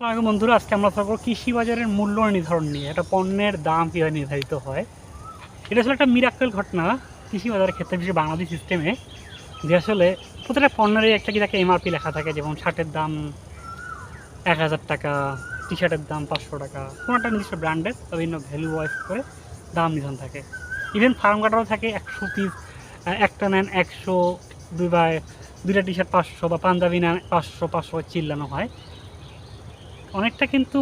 আলাইকুম বন্ধুরা, আজকে আমরা থাকব কৃষি বাজারের মূল্য নির্ধারণ নিয়ে একটা পণ্যের দাম কীভাবে নির্ধারিত হয়। এটা আসলে একটা মিরাক্কেল ঘটনা কৃষি বাজারের ক্ষেত্রে, বিশেষ বাংলাদেশ সিস্টেমে যে আসলে প্রতিটা পণ্যেরই একটা কি থাকে এমআরপি লেখা থাকে, যেমন শার্টের দাম এক হাজার টাকা টি শার্টের দাম পাঁচশো টাকা, কোনো একটা নির্দিষ্ট ব্র্যান্ডের বিভিন্ন ভ্যালু ওয়াইজ করে দাম নির্ধারণ থাকে। ইভেন ফার্ম কাটারও থাকে একশো পিস একটা নেন একশো, দুই বা দুইটা টি শার্ট পাঁচশো বা পাঞ্জাবি নেন পাঁচশো পাঁচশো, চিল্লানো হয়। অনেকটা কিন্তু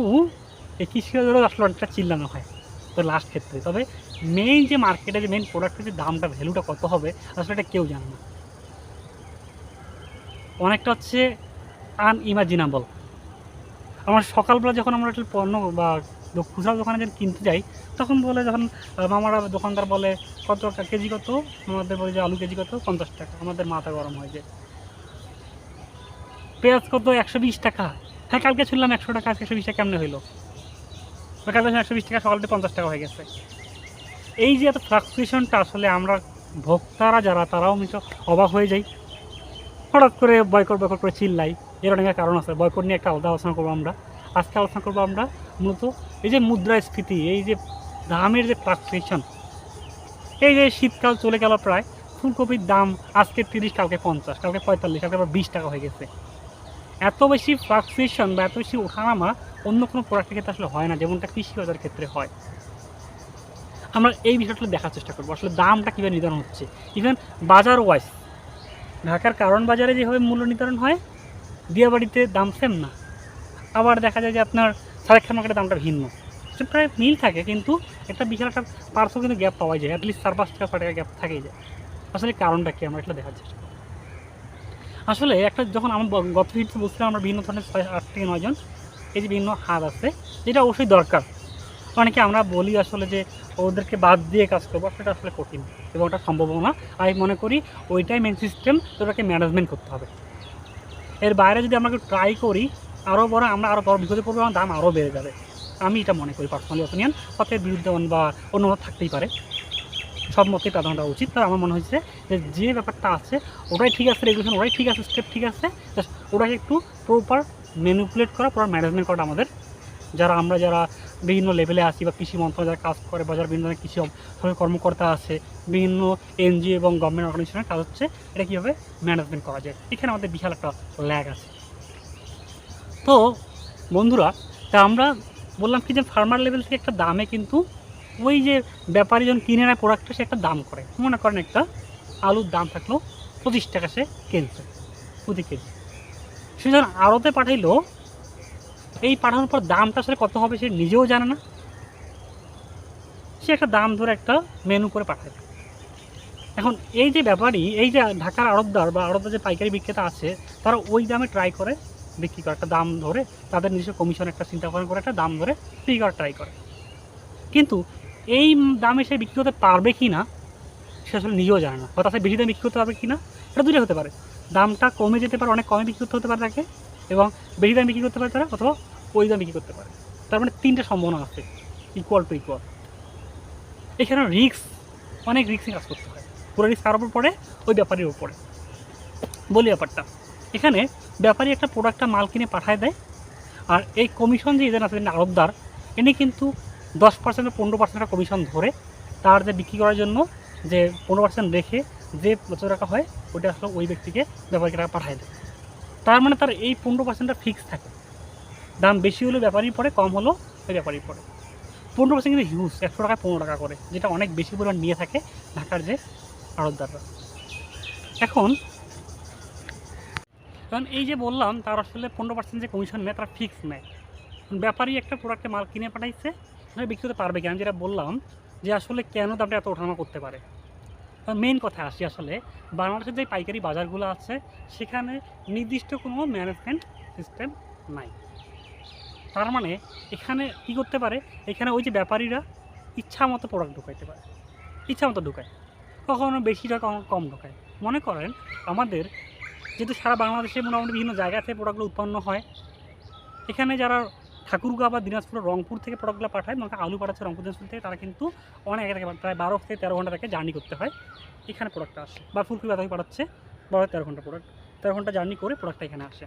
এই কৃষিকাজেরও আসলে অনেকটা চিল্লানো হয়, তো লাস্ট ক্ষেত্রে। তবে মেইন যে মার্কেটে যে মেইন প্রোডাক্টের যে দামটা ভ্যালুটা কত হবে আসলে এটা কেউ জানে না। অনেকটা হচ্ছে আনইমাজিনেবল আমার সকালবেলা যখন আমরা একটা পণ্য বা খুচরা দোকানে যখন কিনতে যাই, তখন বলে যখন মামারা দোকানদার বলে, কত টাকা কেজি কত? আমাদের বলে যে, আলু কেজি কত? পঞ্চাশ টাকা। আমাদের মাথা গরম হয়ে যায় পেঁয়াজ কত? একশো বিশ টাকা। হ্যাঁ কালকে শুনলাম একশো টাকা, আজকে একশো বিশ টাকা কেমনে হইল? কালকে একশো বিশ টাকা সকালতে পঞ্চাশ টাকা হয়ে গেছে। এই যে এত ফ্লাকচুয়েশনটা আসলে আমরা ভোক্তারা যারা, তারাও মিশো অবাক হয়ে যাই। হঠাৎ করে বয়কট বয়কট করে চিল্লাই। এর অনেক কারণ আছে। বয়কট নিয়ে একটা আলাদা আলোচনা করব আমরা। আজকে আলোচনা করব আমরা মূলত এই যে মুদ্রাস্ফীতি, এই যে দামের যে ফ্লাকচুয়েশন এই যে শীতকাল চলে গেল প্রায়, ফুলকপির দাম আজকে তিরিশ, কালকে পঞ্চাশ, কালকে পঁয়তাল্লিশ, কালকে আবার বিশ টাকা হয়ে গেছে। এত বেশি ফ্লাকচুয়েশন বা এত বেশি ওঠানামা অন্য কোনো প্রোডাক্টের ক্ষেত্রে আসলে হয় না, যেমনটা কৃষি বাজারের ক্ষেত্রে হয়। আমরা এই বিষয়টা দেখার চেষ্টা করব, আসলে দামটা কীভাবে নির্ধারণ হচ্ছে। ইভেন বাজার ওয়াইজ ঢাকার কারণ বাজারে যেভাবে মূল্য নির্ধারণ হয় দিয়াবাড়িতে দাম সেম না। আবার দেখা যায় যে আপনার সারেক খান মার্কেটের দামটা ভিন্ন। সে প্রায় মিল থাকে, কিন্তু একটা বিশাল একটা পার্সও কিন্তু গ্যাপ পাওয়া যায় অ্যাটলিস্ট চার পাঁচ টাকা ছয় টাকা গ্যাপ থাকেই যায়। আসলে কারণটা কি আমরা এটা দেখার চেষ্টা আসলে একটা যখন আমার গত ভিডিওতে বলছিলাম আমরা বিভিন্ন ধরনের ছয়, আট থেকে নয়জন এই যে বিভিন্ন হাত আছে, যেটা অবশ্যই দরকার। অনেকে আমরা বলি আসলে যে ওদেরকে বাদ দিয়ে কাজ করব, সেটা আসলে কঠিন এবং ওটা সম্ভব না। আমি মনে করি ওইটাই মেন সিস্টেম ওটাকে ম্যানেজমেন্ট করতে হবে। এর বাইরে যদি আমরা ট্রাই করি আরও বড়, আমরা আরও বড় বিপদে পড়ব, আমার দাম আরও বেড়ে যাবে। আমি এটা মনে করি পার্সোনালি অপিনিয়ন পথের বিরুদ্ধে বা অন্য থাকতেই পারে। সব মতেই প্রাধান্য দেওয়া উচিত। তবে আমার মনে হচ্ছে যে যে ব্যাপারটা আছে, ওটাই ঠিক আছে রেগুলেশন ওটাই ঠিক আছে স্টেপ ঠিক আছে। জাস্ট ওটাকে একটু প্রপার ম্যানিপুলেট করা প্রপার ম্যানেজমেন্ট করা আমাদের। যারা আমরা যারা বিভিন্ন লেভেলে আছি বা কৃষি মন্ত্রণালয় যারা কাজ করে বা যারা বিভিন্ন ধরনের কৃষি কর্মকর্তা আছে, বিভিন্ন এনজিও এবং গভর্নমেন্ট অর্গানাইজেশনের কাজ হচ্ছে, এটা কীভাবে ম্যানেজমেন্ট করা যায়? এখানে আমাদের বিশাল একটা ল্যাগ আছে। তো বন্ধুরা, তা আমরা বললাম কি যে ফার্মার লেভেল থেকে একটা দামে কিন্তু ওই যে ব্যাপারী যখন কিনে নেয় প্রোডাক্টটা সে একটা দাম করে। মনে করেন একটা আলুর দাম থাকল পঁচিশ টাকা সে কিনছে প্রতি কেজি। সে যখন আড়তে পাঠাইলো, এই পাঠানোর পর দামটা আসলে কত হবে সে নিজেও জানে না। সে একটা দাম ধরে একটা মেনু করে পাঠায়। এখন এই যে ব্যাপারই এই যে ঢাকার আড়তদার বা আড়তদার যে পাইকারি বিক্রেতা আছে, তারা ওই দামে ট্রাই করে, বিক্রি করে একটা দাম ধরে, তাদের নিজস্ব কমিশন একটা চিন্তা ভাবনা করে একটা দাম ধরে, বিক্রি করার ট্রাই করে। কিন্তু এই দামে সে বিক্রি করতে পারবে কি না, সে আসলে নিজেও জানে না। তার বেশি দামে বিক্রি করতে পারবে কি না এটা দুটো হতে পারে। দামটা কমে যেতে পারে, অনেক কমে বিক্রি করতে হতে পারে তাকে, এবং বেশি দামে বিক্রি করতে পারে তারা, অথবা ওই দামে বিক্রি করতে পারে। তার মানে তিনটে সম্ভাবনা আছে ইকুয়াল টু ইকুয়াল এখানে রিক্স অনেক রিক্সে কাজ করতে হয়। পুরো রিক্স কার উপর পড়ে? ওই ব্যাপারীর উপরে বলি ব্যাপারটা, এখানে ব্যাপারী একটা প্রোডাক্টটা মাল কিনে পাঠায় দেয়, আর এই কমিশন যে এদের আছে আরবদার ইনি কিন্তু দশ পার্সেন্ট পনেরো পার্সেন্ট কমিশন ধরে তার যে বিক্রি করার জন্য যে পনেরো পার্সেন্ট রেখে যে যত টাকা হয়, ওইটা আসলে ওই ব্যক্তিকে ব্যাপারীকে টাকা পাঠায় দেয়। তার মানে তার এই পনেরো পার্সেন্টটা ফিক্স থাকে। দাম বেশি হলে ব্যাপারই পড়ে, কম হলো ওই ব্যাপারই পড়ে। পনেরো পার্সেন্ট কিন্তু হিউজ একশো টাকায় পনেরো টাকা করে, যেটা অনেক বেশি পরিমাণ নিয়ে থাকে ঢাকার যে আড়তদাররা। এখন কারণ এই যে বললাম, তার আসলে পনেরো পার্সেন্ট যে কমিশন নেয়, তারা ফিক্স নেয়। ব্যাপারই একটা প্রোডাক্টে মাল কিনে পাঠাইছে সেটা বিক্রি করতে পারবে কি? আমি যেটা বললাম যে আসলে কেন দামটা এত ওঠানামা করতে পারে। মেন কথা আসি আসলে, বাংলাদেশের যে পাইকারি বাজারগুলো আছে, সেখানে নির্দিষ্ট কোনো ম্যানেজমেন্ট সিস্টেম নাই। তার মানে এখানে কি করতে পারে? এখানে ওই যে ব্যাপারীরা ইচ্ছা মতো প্রোডাক্ট ঢুকাইতে পারে। ইচ্ছা মতো ঢুকায়। কখনো বেশি ঢোকায় কখনো কম ঢোকায়। মনে করেন আমাদের যেহেতু সারা বাংলাদেশে মোটামুটি বিভিন্ন জায়গা থেকে প্রোডাক্টগুলো উৎপন্ন হয়, এখানে যারা ঠাকুরগাঁও বা দিনাজপুর রংপুর থেকে প্রোডাক্টগুলো পাঠায়, মনে আলু পাঠাচ্ছে রংপুর দিনাজপুর থেকে, তারা কিন্তু অনেক আগে থেকে প্রায় বারো থেকে তেরো ঘণ্টা থেকে জার্নি করতে হয়। এখানে প্রোডাক্টটা আসে। বা ফুলকপি বাঁধাকপি পাঠাচ্ছে। বারো তেরো ঘণ্টা প্রোডাক্ট তেরো ঘণ্টা জার্নি করে প্রোডাক্টটা এখানে আসে।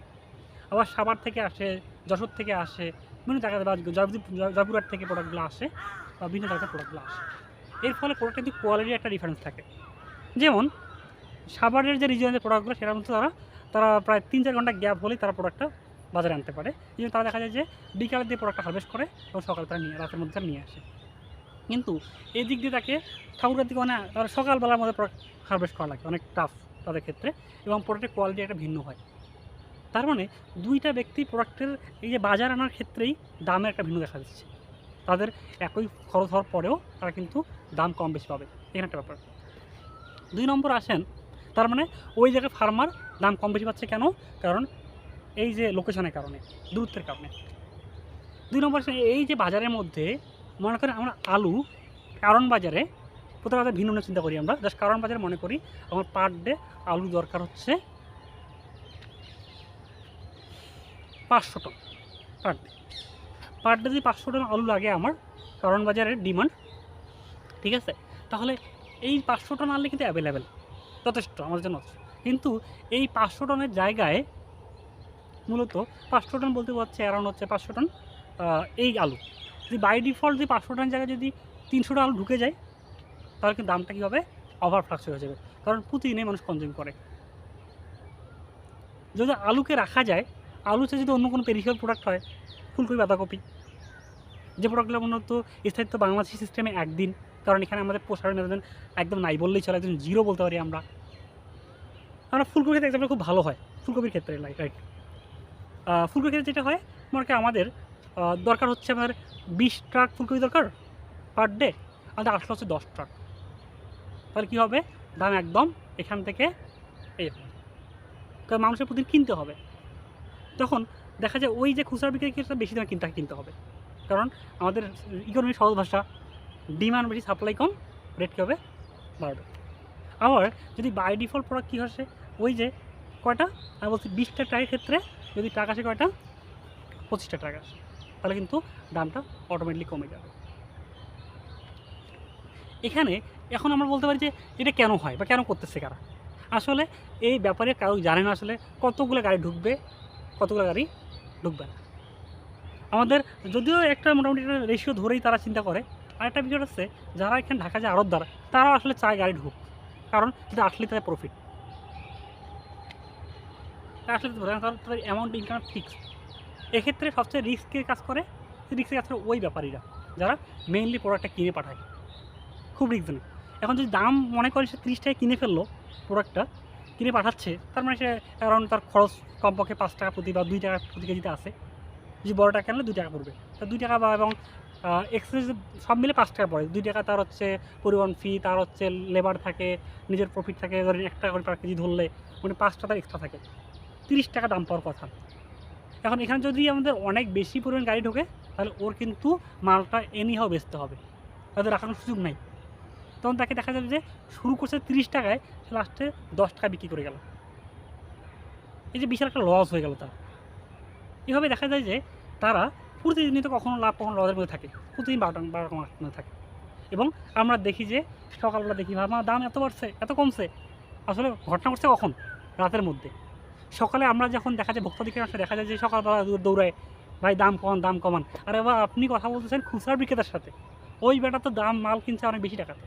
আবার সাভার থেকে আসে, যশোর থেকে আসে, বিভিন্ন জায়গায় বা জয়পুরহাট থেকে প্রোডাক্টগুলো আসে বা বিভিন্ন জায়গাতে প্রোডাক্টগুলো আসে। এর ফলে প্রোডাক্টের কিন্তু কোয়ালিটির একটা ডিফারেন্স থাকে। যেমন, সাভারের যে রিজনের প্রোডাক্টগুলো সেটার মধ্যে তারা তারা প্রায় তিন চার ঘণ্টা গ্যাপ হলেই তারা প্রোডাক্টটা বাজারে আনতে পারে। এই জন্য তারা দেখা যায় যে বিকালের দিয়ে প্রোডাক্টটা হারভেস্ট করে এবং সকালে তারা নিয়ে, রাতের মধ্যে নিয়ে আসে। কিন্তু এই দিক দিয়ে তাকে ঠাকুরের দিকে মানে তারা সকালবেলার মধ্যে প্রোডাক্ট হারভেস্ট করা লাগে, অনেক টাফ তাদের ক্ষেত্রে। এবং প্রোডাক্টের কোয়ালিটি একটা ভিন্ন হয়। তার মানে দুইটা ব্যক্তি প্রোডাক্টের এই যে বাজার আনার ক্ষেত্রেই দামে একটা ভিন্ন দেখা যাচ্ছে তাদের একই খরচ হওয়ার পরেও তারা কিন্তু দাম কম বেশি পাবে। এখানে একটা ব্যাপার। দুই নম্বর আসেন, তার মানে ওই জায়গায় ফার্মার দাম কম বেশি পাচ্ছে কেন? কারণ এই যে লোকেশনের কারণে, দূরত্বের কারণে। দুই নম্বর এই যে বাজারের মধ্যে, মনে করেন আমরা আলু, কারণ বাজারে, প্রথমে ভিন্ন ভিন্ন চিন্তা করি আমরা। জাস্ট কারণ বাজারে মনে করি, আমার পার ডে আলু দরকার হচ্ছে পাঁচশো ton per day per day যদি পাঁচশো টন আলু লাগে আমার, কারণ বাজারের ডিমান্ড ঠিক আছে? তাহলে এই পাঁচশো টন আনলে কিন্তু অ্যাভেলেবেল যথেষ্ট, আমাদের জন্য। কিন্তু এই পাঁচশো টনের জায়গায় মূলত পাঁচশো টন বলতে পারছে অ্যারাউন্ড হচ্ছে পাঁচশো টন এই আলু। যদি বাই ডিফল্ট যদি পাঁচশো টন জায়গায় যদি তিনশো আলু ঢুকে যায়, তাহলে কিন্তু দামটা কী হবে ওভার ফ্লাক্স হয়ে যাবে। কারণ প্রতিদিনে মানুষ কনজিউম করে। যদি আলুকে রাখা যায় আলু ছাড়া যদি অন্য কোনো পেরিফেরাল প্রোডাক্ট হয়, ফুলকপি, বাঁধাকপি, যে প্রোডাক্টগুলো মূলত স্থায়িত্ব বাংলাদেশি সিস্টেমে একদিন, কারণ এখানে আমাদের প্রসারণ ম্যানেজমেন্ট একদম নাই বললেই চলে, একদম জিরো বলতে পারি আমরা। আমরা ক্ষেত্রে এক্সাম্পল খুব ভালো হয়, ফুলকপির ক্ষেত্রে লাইক রাইট ফুলকপির ক্ষেত্রে যেটা হয়, মনে করি আমাদের দরকার হচ্ছে আমাদের বিশ ট্রাক ফুলকপি দরকার পার ডে আমাদের আসলে হচ্ছে দশ ট্রাক। তাহলে কী হবে? দাম একদম এখান থেকে এই। কারণ মানুষের প্রতিদিন কিনতে হবে। তখন দেখা যায় ওই যে খুচরা বিক্রি ক্ষেত্রে বেশি দামে কিনতে কিনতে হবে। কারণ আমাদের ইকোনমি সহজ ভাষা ডিমান্ড বেশি সাপ্লাই কম রেট কী হবে? বাড়বে। আবার যদি বাই ডিফল্ট প্রোডাক্ট কী আসে ওই যে কয়টা? আমি বলছি বিশটা টাকার ক্ষেত্রে যদি টাকা আসে কয়টা? পঁচিশটা টাকা আসে। তাহলে কিন্তু দামটা অটোমেটিকলি কমে যাবে। এখানে এখন আমরা বলতে পারি যে এটা কেন হয় বা কেন করতেছে কারা? আসলে এই ব্যাপারে কারও জানে না আসলে কতগুলো গাড়ি ঢুকবে, কতগুলো গাড়ি ঢুকবে না। আমাদের যদিও একটা মোটামুটি একটা রেশিও ধরেই তারা চিন্তা করে আরেকটা বিষয় হচ্ছে যারা এখানে ঢাকা যায় আড়তদার, তারা আসলে চায় গাড়ি ঢুক কারণ এটা আসলে তাদের প্রফিট আসলে তাদের কারণ তাদের অ্যামাউন্ট ইনকাম ফিক্স এক্ষেত্রে সবচেয়ে রিস্কের কাজ করে রিস্কের কাজ করে ওই ব্যাপারীরা, যারা মেইনলি প্রোডাক্টটা কিনে পাঠায়। খুব রিস্ক নেই এখন যদি দাম মনে করে সে তিরিশ টাকায় কিনে ফেলল প্রোডাক্টটা কিনে পাঠাচ্ছে, তার মানে সে অ্যারাউন্ড তার খরচ কমপক্ষে পাঁচ টাকা প্রতি বা দুই টাকা প্রতি কেজিতে আসে যদি বড়টা কিনলে দুই টাকা পড়বে। তা দুই টাকা বা এবং এক্সপ্রেস সব মিলে পাঁচ টাকা পড়ে। দুই টাকা তার হচ্ছে পরিবহন ফি তার হচ্ছে লেবার থাকে, নিজের প্রফিট থাকে, ধরেন এক টাকা করে পার কেজি ধরলে মানে পাঁচ টাকা এক্সট্রা থাকে। তিরিশ টাকা দাম পাওয়ার কথা। এখন এখানে যদি আমাদের অনেক বেশি পরিমাণ গাড়ি ঢোকে, তাহলে ওর কিন্তু মালটা এনিহাও বেচতে হবে। তাদের রাখানোর সুযোগ নাই। তখন তাকে দেখা যাবে যে শুরু করছে তিরিশ টাকায় লাস্টে দশ টাকা বিক্রি করে গেল। এই যে বিশাল একটা লস হয়ে গেল তার। এভাবে দেখা যায় যে তারা প্রতিদিনই তো কখনো লাভ কখনো লসের মধ্যে থাকে, প্রতিদিন বারো টাকা, বারো টাকার মধ্যে থাকে। এবং আমরা দেখি যে সকালবেলা দেখি ভাবনা দাম এত বাড়ছে, এত কমছে। আসলে ঘটনা ঘটছে কখন? রাতের মধ্যে। সকালে আমরা যখন দেখা যায় ভক্তাধিকার আসলে দেখা যায় যে সকালবেলা দৌড়ায়, ভাই, দাম কমান দাম কমান। আর এবার আপনি কথা বলতেছেন খুচরা বিক্রেতার সাথে। ওই বেটা তো দাম, মাল কিনছে অনেক বেশি টাকাতে।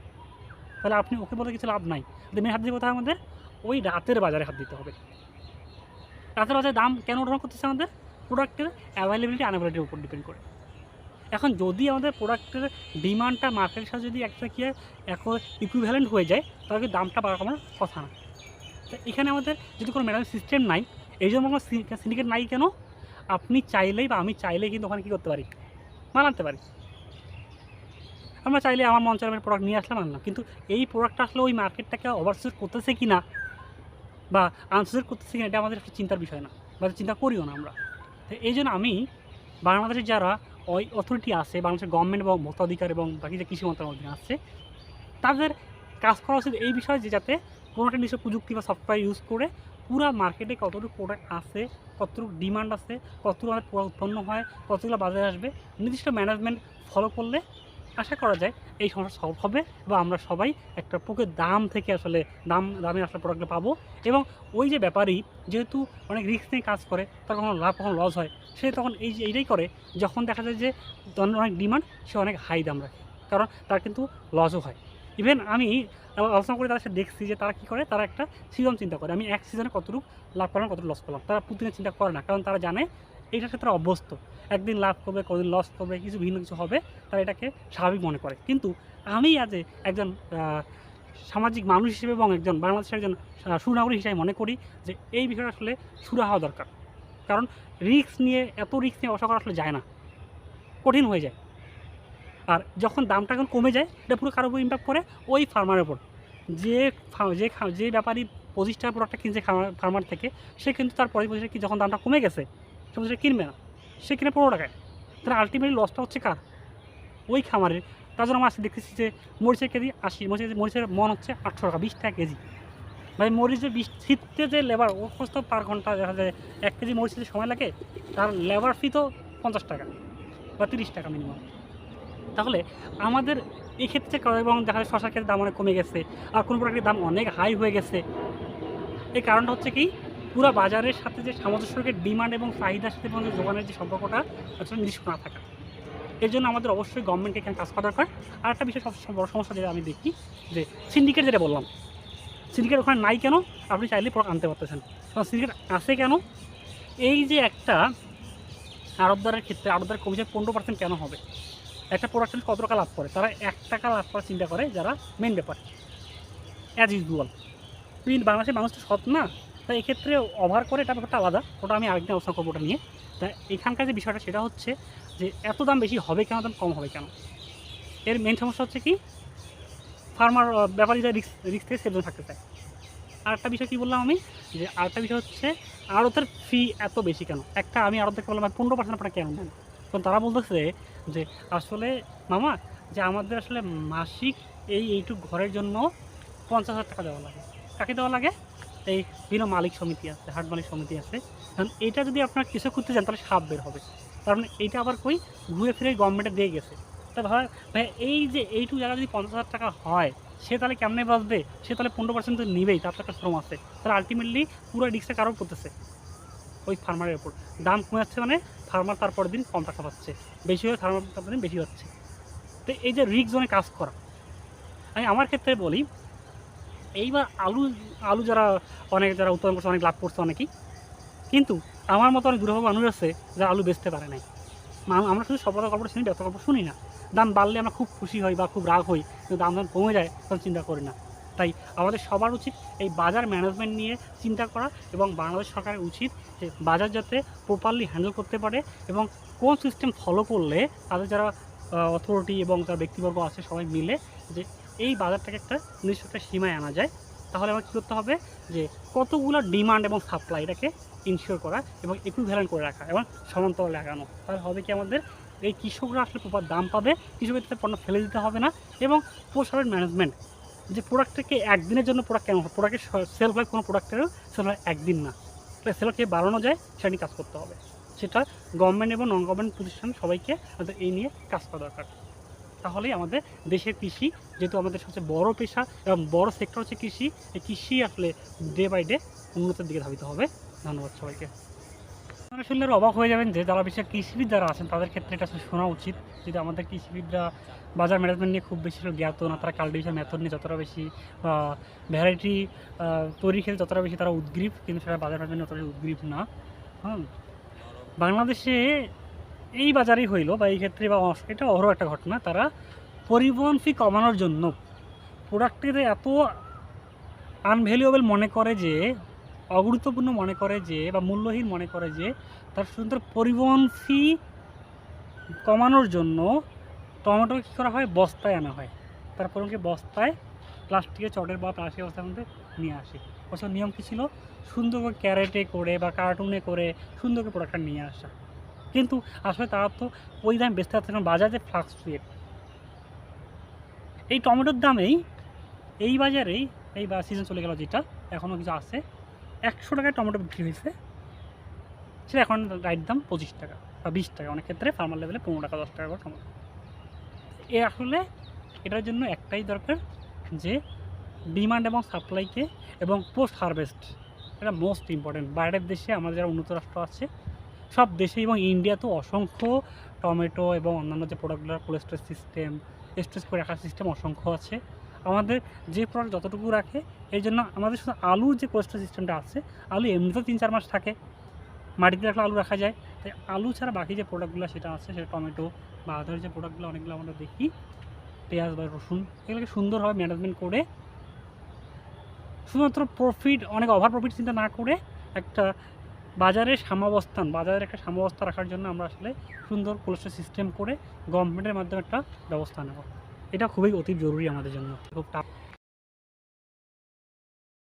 তাহলে আপনি ওকে বলে কিছু লাভ নাই। মেন হাত দিয়ে কোথায় আমাদের, ওই রাতের বাজারে হাত দিতে হবে। রাতের বাজারে দাম কেন ওঠানো করতেছে আমাদের? প্রোডাক্টের অ্যাভেলেবিলিটি আনঅ্যাভেলেবিলিটির উপর ডিপেন্ড করে। এখন যদি আমাদের প্রোডাক্টের ডিমান্ডটা মার্কেটের সাথে যদি একটা কি ইকুইভ্যালেন্ট হয়ে যায়, তাহলে দামটা বাড়া কমার কথা না। তো এখানে আমাদের যদি কোনো ম্যানেজ সিস্টেম নাই, এই জন্য কোনো সিন্ডিকেট নাই কেন? আপনি চাইলেই বা আমি চাইলেই কিন্তু ওখানে কী করতে পারি? মাল আনতে পারি। আমরা চাইলে আমার আমি প্রোডাক্ট নিয়ে আসলাম, আনলাম। কিন্তু এই প্রোডাক্টটা আসলে ওই মার্কেটটাকে ওভারসুট করতেছে কি না বা আনসুট করতেছে কিনা এটা আমাদের একটা চিন্তার বিষয় না বা চিন্তা করিও না আমরা। তো এই জন্য আমি বাংলাদেশের যারা ওই অথরিটি আছে, বাংলাদেশের গভর্নমেন্ট এবং ভোক্তাধিকার এবং বাকি যে কৃষি মন্ত্রণালয় আছে, তাদের কাজ করা উচিত এই বিষয়ে যে যাতে কোনো একটা নিশ্চয় প্রযুক্তি বা সফটওয়্যার ইউজ করে পুরো মার্কেটে কতটুকু প্রোডাক্ট আছে, কতটুকু ডিমান্ড আছে, কতটুকু আমাদের product উৎপন্ন হয়, কতগুলো বাজারে আসবে, নির্দিষ্ট ম্যানেজমেন্ট ফলো করলে আশা করা যায় এই সমস্যা সলভ হবে বা আমরা সবাই একটা প্রকৃত দাম থেকে আসলে দাম, দামে আসলে প্রোডাক্টটা পাবো এবং ওই যে ব্যাপারই যেহেতু অনেক রিস্ক নিয়ে কাজ করে, তার কখনো লাভ, কখনো লস হয়, সে তখন এই যে, এইটাই করে যখন দেখা যায় যে অনেক ডিমান্ড সে অনেক হাই দাম রাখে, কারণ তার কিন্তু লসও হয়। ইভেন আমি আলোচনা করে তাদের সাথে দেখছি যে তারা কী করে, তারা একটা সিজন চিন্তা করে। আমি এক সিজনে কতটুকু লাভ করলাম কতটুকু লস করলাম তারা প্রতিদিন চিন্তা করে না, কারণ তারা জানে এইটার সাথে তারা অভ্যস্ত। একদিন লাভ করবে, কদিন লস করবে, কিছু ভিন্ন কিছু হবে, তারা এটাকে স্বাভাবিক মনে করে। কিন্তু আমি আজ একজন সামাজিক মানুষ হিসেবে এবং একজন বাংলাদেশের একজন সুনাগরিক হিসেবে মনে করি যে এই বিষয়টা আসলে সুরা হওয়া দরকার। কারণ রিস্ক নিয়ে, এত রিস্ক নিয়ে ব্যবসা করা আসলে যায় না। কঠিন হয়ে যায়। আর যখন দামটা এখন কমে যায়, এটা পুরো কারোর উপর ইম্প্যাক্ট করে ওই ফার্মারের উপর। যে যে যে ব্যাপারী পঁচিশ টাকা প্রোডাক্টটা কিনছে ফার্মার থেকে, সে কিন্তু তার পরে পঁচিশ কি যখন দামটা কমে গেছে, সে বলছে কিনবে না। সে কিনে পনেরো টাকায়। তাহলে আলটিমেটলি লসটা হচ্ছে কার? ওই খামারের। তার জন্য আমরা দেখতেছি যে মরিচের কেজি আশি, মরিচের মরিচের মন হচ্ছে আটশো টাকা, বিশ টাকা কেজি। ভাই মরিচের বিশ, শীতে যে লেবার ও তো পার ঘণ্টা দেখা যায়, এক কেজি মরিচের সময় লাগে, তার লেবার ফি তো পঞ্চাশ টাকা বা তিরিশ টাকা মিনিমাম তাহলে আমাদের এই ক্ষেত্রে ক- এবং দেখা যায় শশার ক্ষেত্রে দাম অনেক কমে গেছে। আর কোনো প্রোডাক্টের দাম অনেক হাই হয়ে গেছে। এই কারণটা হচ্ছে কি, পুরো বাজারের সাথে যে সামঞ্জস্যকে ডিমান্ড এবং চাহিদার সাথে যে যোগানের যে সম্পর্কটা আসলে নির্দিষ্ট না থাকা। এর জন্য আমাদের অবশ্যই গভর্নমেন্টকে এখানে কাজ করা দরকার। আর একটা বিষয় সবচেয়ে বড় সমস্যা যেটা আমি দেখি, যে সিন্ডিকেট যেটা বললাম সিন্ডিকেট ওখানে নাই কেন? আপনি চাইলে প্রোডাক্ট আনতে পারতেছেন। কারণ সিন্ডিকেট আছে কেন? এই যে একটা আড়তদারের ক্ষেত্রে আড়তদার কমিশন পনেরো পার্সেন্ট কেন হবে? একটা প্রোডাক্ট কত টাকা লাভ করে? তারা এক টাকা লাভ করার চিন্তা করে যারা মেন ব্যাপার। অ্যাজ ইউজুয়াল কিন্তু বাংলাদেশের মানুষ তো সৎ না। তাই এক্ষেত্রে ওভার করে এটা ব্যাপারটা আলাদা। ওটা আমি আরেকদিন আলোচনা করব ওটা নিয়ে। তা এখানকার যে বিষয়টা সেটা হচ্ছে যে এত দাম বেশি হবে কেন দাম কম হবে কেন? এর মেন সমস্যা হচ্ছে কি? ফার্মার ব্যাপারীরা রিক্স রিক্স থেকে সেভেন থাকতে চায়। আর একটা বিষয় কী বললাম আমি? যে আরেকটা বিষয় হচ্ছে আড়তের ফি এত বেশি কেন? একটা আমি আড়ত থেকে বললাম পনেরো পার্সেন্ট আপনারা কেন নেন? কারণ তারা বলতেছে যে আসলে, মামা, যে আমাদের আসলে মাসিক এই এইটুক ঘরের জন্য পঞ্চাশ হাজার টাকা দেওয়া লাগে। কাকে দেওয়া লাগে? এই বিভিন্ন মালিক সমিতি আছে, হাট মালিক সমিতি আছে। কারণ এটা যদি আপনার কিছু করতে যান তাহলে সাপ বের হবে। তার মানে এইটা আবার কই? ঘুরে ফিরে গভর্নমেন্টে দিয়ে গেছে। তা ভাই ভাই, এই যে এইটুকু জায়গা যদি পঞ্চাশ হাজার টাকা হয়, সে তাহলে কেমনে বাঁচবে? সে তাহলে পনেরো পার্সেন্ট তো নেবেই, তার একটা শ্রম আছে। তাহলে আলটিমেটলি পুরো রিক্সটা কারও করতেছে ওই ফার্মারের উপর দাম কমে যাচ্ছে মানে ফার্মার তারপর দিন কম টাকা পাচ্ছে। বেশি হয়ে ফার্মার তারপর দিন বেশি হচ্ছে তো এই যে রিক্স জোনে কাজ করা, আমি আমার ক্ষেত্রে বলি, এইবার আলু আলু যারা অনেক, যারা উৎপাদন করছে, অনেক লাভ করছে অনেকেই, কিন্তু আমার মতো অনেক দুর্ভাগ্য মানুষ আছে যারা আলু বেচতে পারে নাই। আমরা শুধু সফলতার গল্প শুনি ব্যবসার গল্প শুনি না। দাম বাড়লে আমরা খুব খুশি হই বা খুব রাগ হই, কিন্তু দাম দাম কমে যায়, তখন চিন্তা করি না। তাই আমাদের সবার উচিত এই বাজার ম্যানেজমেন্ট নিয়ে চিন্তা করা এবং বাংলাদেশ সরকারের উচিত যে বাজার যাতে প্রপারলি হ্যান্ডেল করতে পারে এবং কোন সিস্টেম ফলো করলে তাদের যারা অথরিটি এবং যারা ব্যক্তিবর্গ আছে সবাই মিলে যে এই বাজারটাকে একটা নির্দিষ্ট একটা সীমায় আনা যায়, তাহলে আমার কী করতে হবে যে কতগুলো ডিমান্ড এবং সাপ্লাই এটাকে ইনশিওর করা এবং ইকুইভ্যালেন্ট করে রাখা এবং সমান্তরাল লাগানো, তাহলে হবে কি আমাদের এই কৃষকরা আসলে প্রপার দাম পাবে কৃষকের তাদের পণ্য ফেলে দিতে হবে না এবং পোষারের ম্যানেজমেন্ট যে প্রোডাক্টটাকে একদিনের জন্য প্রোডাক্ট কেমন প্রোডাক্টের সেলফ লাইফ কোনো প্রোডাক্টেরও সেলফ লাইফ একদিন না। তাহলে সেলফকে বাড়ানো যায় সেটা নিয়ে কাজ করতে হবে। সেটা গভর্নমেন্ট এবং নন গভর্নমেন্ট প্রতিষ্ঠান সবাইকে আমাদের এই নিয়ে কাজ করা দরকার। তাহলেই আমাদের দেশের কৃষি, যেহেতু আমাদের সবচেয়ে বড় পেশা এবং বড় সেক্টর হচ্ছে কৃষি, এই কৃষি আসলে ডে বাই ডে উন্নতির দিকে ধাবিত হবে। ধন্যবাদ সবাইকে। আপনারা শুনলে অবাক হয়ে যাবেন যে যারা বিশেষ কৃষিবিদ যারা আছেন, তাদের ক্ষেত্রে এটা শোনা উচিত। যদি আমাদের কৃষিবিদরা বাজার ম্যানেজমেন্ট নিয়ে খুব বেশি জ্ঞাত না, তারা কাল্টিভেশন মেথড নিয়ে যতটা বেশি, বা ভ্যারাইটি তৈরির ক্ষেত্রে যতটা বেশি তারা উদ্গ্রীব, কিন্তু সেটা বাজার ম্যানেজমেন্ট যতটা উদ্গ্রীব না। হুম। বাংলাদেশে এই বাজারেই হইল, বা এই ক্ষেত্রে বা এটা অহরহ একটা ঘটনা, তারা পরিবহন ফি কমানোর জন্য প্রোডাক্টের এত আনভ্যালুয়েবল মনে করে যে অগুরুত্বপূর্ণ মনে করে যে, বা মূল্যহীন মনে করে যে, তার সুন্দর পরিবহন ফি কমানোর জন্য টমেটো কী করা হয়? বস্তায় আনা হয়। তারপর ওকে বস্তায় প্লাস্টিকের চটের বা প্লাস্টিকের বস্তার মধ্যে নিয়ে আসে। ওসব নিয়ম কী ছিল? সুন্দর করে ক্যারেটে করে বা কার্টুনে করে সুন্দর করে প্রোডাক্টটা নিয়ে আসা। কিন্তু আসলে তারা তো ওই দামে বেচতে পারছে কারণ বাজারে ফ্লাকচুয়েট এই টমেটোর দামেই এই বাজারেই, এই বা সিজন চলে গেল যেটা এখনও কিছু আছে। একশো টাকায় টমেটো বিক্রি হয়েছে। সেটা এখন রাইট দাম পঁচিশ টাকা বা বিশ টাকা। অনেক ক্ষেত্রে ফার্মার লেভেলে পনেরো টাকা, দশ টাকা করে টমেটো। এ আসলে এটার জন্য একটাই দরকার যে ডিমান্ড এবং সাপ্লাইকে এবং পোস্ট হারভেস্ট এটা মোস্ট ইম্পর্টেন্ট বাইরের দেশে আমাদের যারা উন্নত রাষ্ট্র আছে, সব দেশে এবং ইন্ডিয়াতেও অসংখ্য টমেটো এবং অন্যান্য যে প্রোডাক্টগুলোর কোল্ড স্টোরেজ সিস্টেম স্টোরেজ করে রাখার সিস্টেম অসংখ্য আছে। আমাদের যে প্রোডাক্ট যতটুকু রাখে এই জন্য আমাদের শুধু আলুর যে স্টোরেজ সিস্টেমটা আছে, আলু এমনিতেও তিন চার মাস থাকে। মাটিতে রাখলে আলু রাখা যায়। তাই আলু ছাড়া বাকি যে প্রোডাক্টগুলো সেটা আছে, সেটা টমেটো বা আদার যে প্রোডাক্টগুলো অনেকগুলো আমরা দেখি, পেঁয়াজ বা রসুন, এগুলোকে সুন্দরভাবে ম্যানেজমেন্ট করে শুধুমাত্র প্রফিট অনেক ওভার প্রফিট চিন্তা না করে একটা বাজারের সামাবস্থান বাজারের একটা সামাবস্থা রাখার জন্য আমরা আসলে সুন্দর কোলেস্ট্রল সিস্টেম করে গভর্নমেন্টের মাধ্যমে একটা ব্যবস্থা নেব। এটা খুবই অতি জরুরি আমাদের জন্য। খুব tough